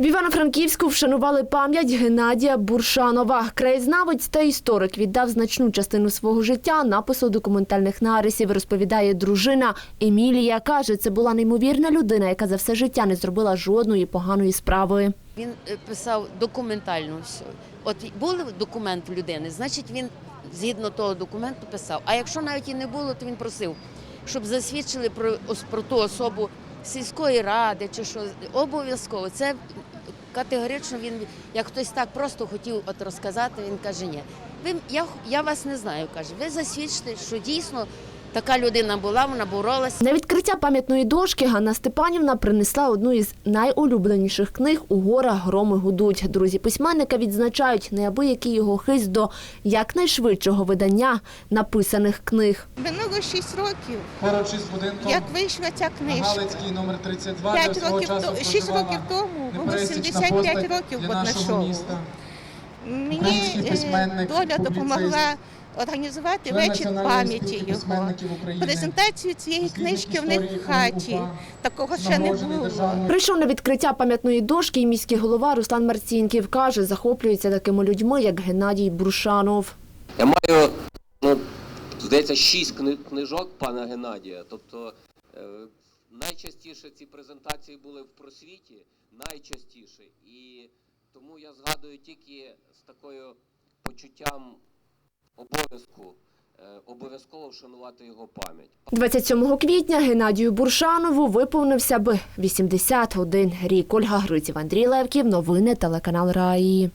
В Івано-Франківську вшанували пам'ять Геннадія Буршанова. Краєзнавець та історик віддав значну частину свого життя напису документальних нарисів, розповідає дружина. Емілія каже, це була неймовірна людина, яка за все життя не зробила жодної поганої справи. Він е, писав документально все. От був документ людини, значить він згідно того документу писав. А якщо навіть і не було, то він просив, щоб засвідчили про, про ту особу сільської ради чи що. Обов'язково. Це категорично він, як хтось так просто хотів от розказати, він каже, ні. Ви, я, я вас не знаю, каже. Ви засвідчите, що дійсно така людина була, вона боролася. На відкриття пам'ятної дошки Ганна Степанівна принесла одну із найулюбленіших книг у горах громи гудуть. Друзі письменника відзначають неабиякий його хист до якнайшвидшого видання написаних книг. Минуло 6 років, Поруч із будинком як вийшла ця книжка. Галицький номер 32, де 5 свого років часу то- 6 проживала років тому було непересічна 75 років для нашого міста. Мені е, письменник, доля допомогла організувати вечір пам'яті його. Презентацію цієї книжки в них в хаті. Такого ще не було. Прийшов на відкриття пам'ятної дошки і міський голова Руслан Марцінків каже, захоплюється такими людьми, як Геннадій Брушанов. Я маю, ну, здається, шість кни- книжок пана Геннадія. Тобто е, найчастіше ці презентації були в просвіті, найчастіше. І тому я згадую тільки з такою почуттям обов'язку, е, обов'язково вшанувати його пам'ять. 27 квітня Геннадію Буршанову виповнився б 81 рік. Ольга Гриців, Андрій Левків. Новини телеканал Раї.